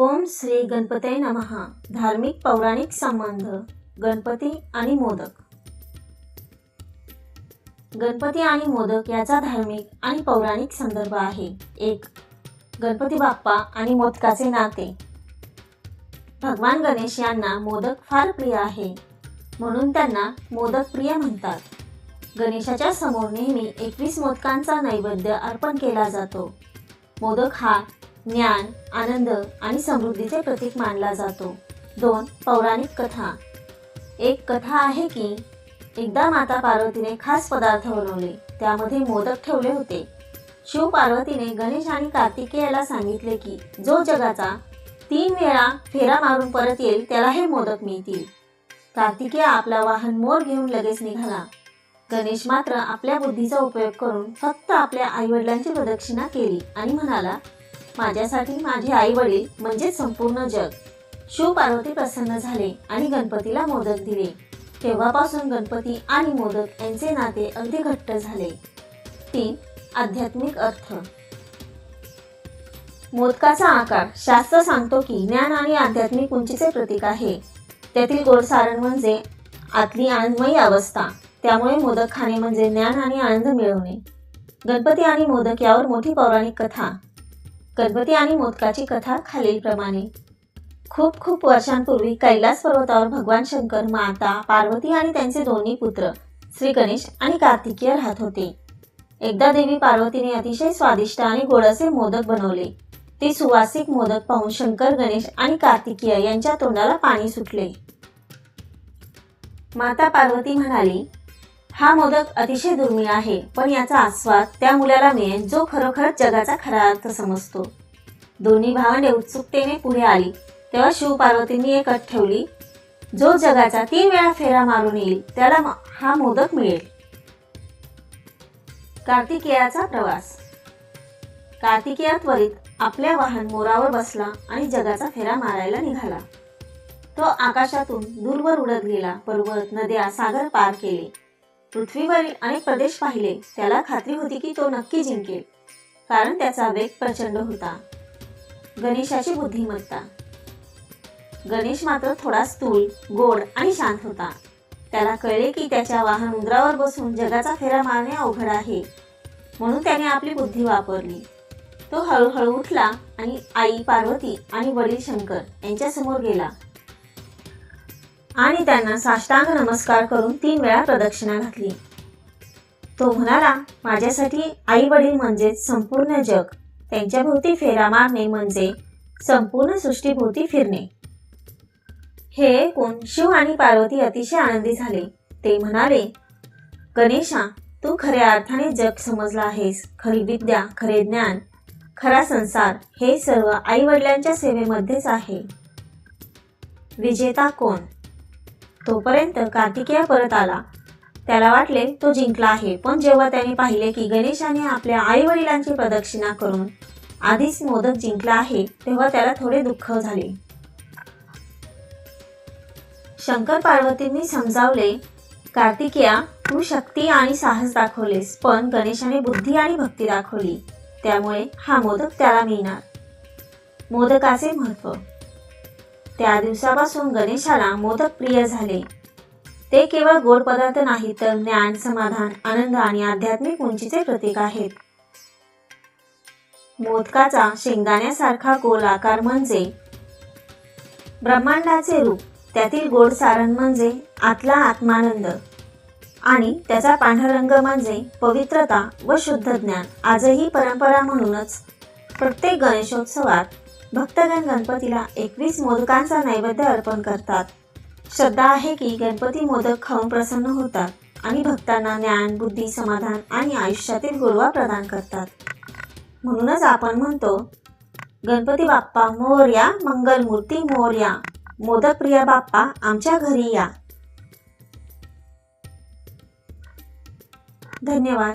ओम श्री गणपते नमहा धार्मिक पौराणिक संबंध गणपती आणि मोदक. गणपती आणि मोदक याचा धार्मिक आणि पौराणिक संदर्भ आहे. एक गणपती बाप्पा आणि मोदकाचे नाते. भगवान गणेश यांना मोदक फार प्रिय आहे. म्हणून त्यांना मोदक प्रिय म्हणतात. गणेशाच्या समोर नेहमी एकवीस मोदकांचा नैवेद्य अर्पण केला जातो. मोदक हा ज्ञान आनंद आणि समृद्धीचे प्रतीक मानला जातो. दोन पौराणिक कथा. एक कथा आहे की एकदा माता पार्वतीने खास पदार्थ बनवले. त्यामध्ये मोदक ठेवले होते. शिव पार्वतीने गणेश आणि कार्तिकेयाला सांगितले की जो जगाचा तीन वेळा फेरा मारून परत येईल त्याला हे मोदक मिळतील. कार्तिकेय आपला वाहन मोर घेऊन लगेच निघाला. गणेश मात्र आपल्या बुद्धीचा उपयोग करून फक्त आपल्या आईवडिलांची प्रदक्षिणा केली आणि म्हणाला माझ्यासाठी माझे आई वडील म्हणजे संपूर्ण जग. शिव पार्वती प्रसन्न झाले आणि गणपतीला मोदक दिले. तेव्हापासून गणपती आणि मोदक यांचे नाते अगदी घट्ट झाले. तीन आध्यात्मिक अर्थ. मोदकाचा आकार. शास्त्र सांगतो की ज्ञान आणि आध्यात्मिक उंचीचे प्रतीक आहे. त्यातील गोडसारण म्हणजे आतली आनंदमयी अवस्था. त्यामुळे मोदक खाणे म्हणजे ज्ञान आणि आनंद मिळवणे. गणपती आणि मोदक यावर मोठी पौराणिक कथा. गणपती आणि मोदकाची कथा खालीलप्रमाणे. खूप खूप वर्षांपूर्वी कैलास पर्वतावर भगवान शंकर माता पार्वती आणि त्यांचे दोन्ही पुत्र श्री गणेश आणि कार्तिकीय राहत होते. एकदा देवी पार्वतीने अतिशय स्वादिष्ट आणि गोडसे मोदक बनवले. ते सुवासिक मोदक पाहून शंकर गणेश आणि कार्तिकीय यांच्या तोंडाला पाणी सुटले. माता पार्वती म्हणाली हा मोदक अतिशय दुर्मिळ आहे पण याचा आस्वाद त्या मुलाला मिळेल जो खरोखर जगाचा खरा अर्थ समजतो. दोन्ही भावंडे उत्सुकतेने पुढे आली. तेव्हा शिव पार्वतींनी एक अट ठेवली. जो जगाचा तीन वेळा फेरा मारून येईल त्याला हा मोदक मिळेल. कार्तिकेयाचा प्रवास. कार्तिकेया त्वरित आपल्या वाहन मोरावर बसला आणि जगाचा फेरा मारायला निघाला. तो आकाशातून दूरवर उडत गेला पर्वत नद्या सागर पार केले. पृथ्वीवरील अनेक प्रदेश पाहिले त्याला खात्री होती की तो नक्की जिंकेल. कारण त्याचा वेग प्रचंड होता. गणेशाची बुद्धिमत्ता. गणेश मात्र थोडा स्थूल गोड आणि शांत होता. त्याला कळले की त्याच्या वाहन उंदरावर बसून जगाचा फेरा मारणे अवघड आहे. म्हणून त्याने आपली बुद्धी वापरली. तो हळूहळू उठला आणि आई पार्वती आणि वडील शंकर यांच्यासमोर गेला. आणि त्यांना साष्टांग नमस्कार करून तीन वेळा प्रदक्षिणा घातली. तो म्हणाला माझ्यासाठी आई वडील म्हणजेच संपूर्ण जग. त्यांच्याभोवती फेरा मारणे म्हणजे संपूर्ण सृष्टीभोवती फिरणे. हे ऐकून शिव आणि पार्वती अतिशय आनंदी झाले. ते म्हणाले गणेशा तू खऱ्या अर्थाने जग समजला आहेस. खरी विद्या खरे ज्ञान खरा संसार हे सर्व आई वडिलांच्या सेवेमध्येच आहे. विजेता कोण? तोपर्यंत कार्तिकेय परत आला. त्याला वाटले तो जिंकला आहे. पण जेव्हा त्याने पाहिले की गणेशाने आपल्या आई वडिलांची प्रदक्षिणा करून आधीच मोदक जिंकला आहे तेव्हा त्याला थोडे दुःख झाले. शंकर पार्वतींनी समजावले कार्तिकेया तू शक्ती आणि साहस दाखवलेस पण गणेशाने बुद्धी आणि भक्ती दाखवली. त्यामुळे हा मोदक त्याला मिळणार. मोदकाचे महत्त्व त्या दिवसापासून गणेशाला मोदक प्रिय झाले. ते केवळ गोड पदार्थ नाही तर ज्ञान समाधान आनंद आणि आध्यात्मिक उंचीचे प्रतीक आहेत. मोदकाचा शेंगदाण्यासारखा गोल आकार म्हणजे ब्रह्मांडाचे रूप त्यातील गोड सारण म्हणजे आतला आत्मानंद आणि त्याचा पांढरा रंग म्हणजे पवित्रता व शुद्ध ज्ञान आजही परंपरा म्हणूनच प्रत्येक गणेशोत्सवात भक्तगण गणपतीला एकवीस मोदकांचा नैवेद्य अर्पण करतात. श्रद्धा आहे की गणपती मोदक खाऊन प्रसन्न होतात आणि भक्तांना ज्ञान बुद्धी समाधान आणि आयुष्यातील गोडवा प्रदान करतात. म्हणूनच आपण म्हणतो गणपती बाप्पा मोरया मंगलमूर्ती मोरया मोदक प्रिय बाप्पा आमच्या घरी या. धन्यवाद.